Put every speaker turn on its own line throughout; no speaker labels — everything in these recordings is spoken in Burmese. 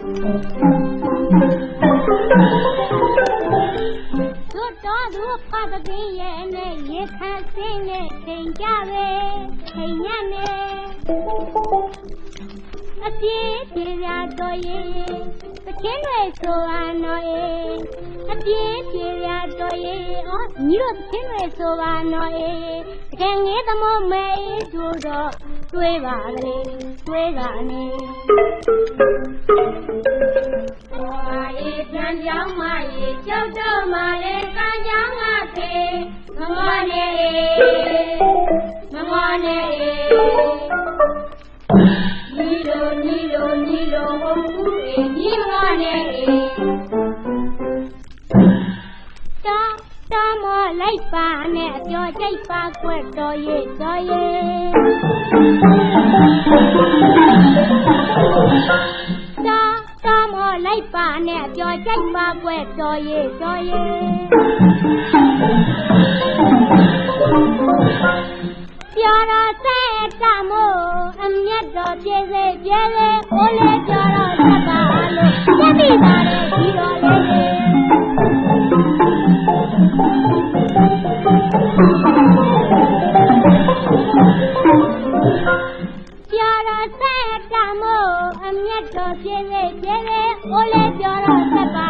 သူတော်သူဖတ်တဲ့ရဲ့နဲ့ရေခမ်းစင်းနဲ့ချိန်ကြပဲချိန်ညနဲ့အပြေးပြေရတော့ရဲ့တချင်းတွေဆိုအနော်ရဲ့အပြေးပြေရတော့ရဲ့ဩညီတို့တချင်းတွေဆိုပါနော်ရဲ့တကယ်ငယ်သမို့မဲသူတော့ တွေးပါလေတွေးတာနေမာရေပြန်ကြောင်းမရေကြောက်တော့မလေကံကြောင်းငါဖေမမောနေမမောနေညီလိုညီလိုညီလိုဟုတ်ဘူးညီမောနေ က်ပါနဲ့အပြောကြိတ်ပါကွက်တော်ရဲ့တော်ရဲ့တာတာမလိုက်ပါနဲ့အပြောကြိတ်ပါကွက်တော်ရဲ့တော်ရဲ့ပြောတော့စဲတမို့အမျက်တော်ပြေစေပြေလေအိုးလေပြောတော့ဆက်ပါလို့ပြတ်ပြီးပါတ ည့်လေအိုး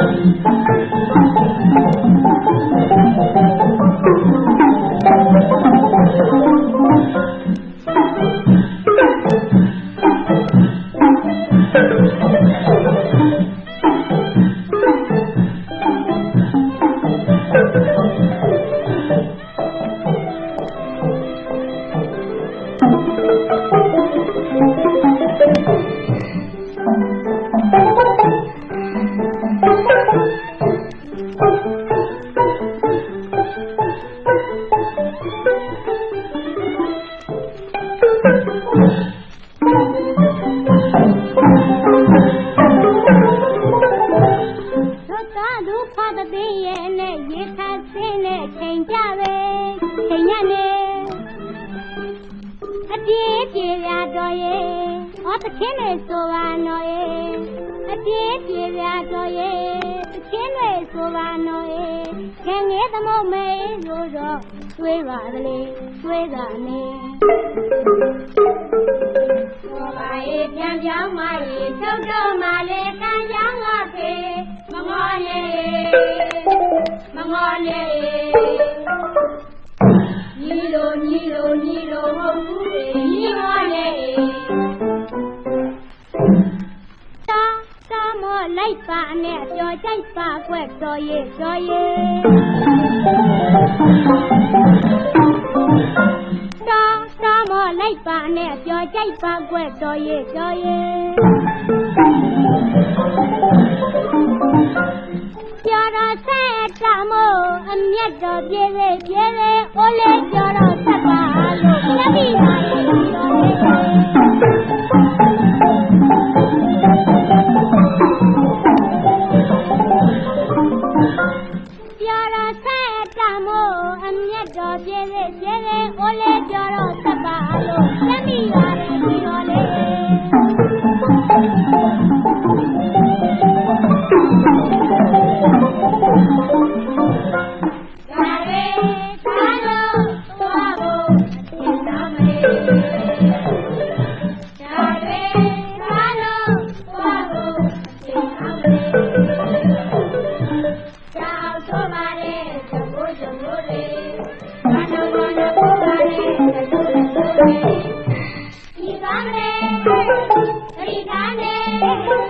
ရိသ သားသူဖတ်တဲ့ရဲ့နဲ့ရေခတ်စင်းနဲ့ချိန်ကြပဲချိန်ညနဲ့အပြေးပြေရတော်ရဲ့ဟောတချင်းတွေဆိုပါနော်ရဲ့အပြေးပြေရတော်ရဲ့တချင်းတွေဆိုပါနော်ရဲ့ခင်ငယ်သမို့မဲလို့တော့တွေးပါလေတွေးတာနေဘောပါရေပြန်ပြောင်းမရေချုပ်တော့မလေကံကြောင်းငါဖေမမောနေ မမောနေညီလိုညီလိုညီလိုဟုတ်ဘူးညီမောနေတာတာမလိုက်ပါနဲ့ပြောကြိုက်ပါကွက်တော်ရဲ့တော်ရဲ့တာတာမလိုက်ပါနဲ့ပြောကြိုက်ပါကွက်တော်ရဲ့တော်ရဲ့ ရက်တော်ပြည့်ပဲပြည့်ပဲအိုးလေးကြော်တော့ဆက်ပါလို့လက်ပြီးပါရင်တော်လေးပြောရဆက်တမို့အမျက်တော်ပြည့်ပဲပြည့်ပဲအိုးလေးကြော်တော့ဆက်ပါလို့လက်ပြီးပါ ယ်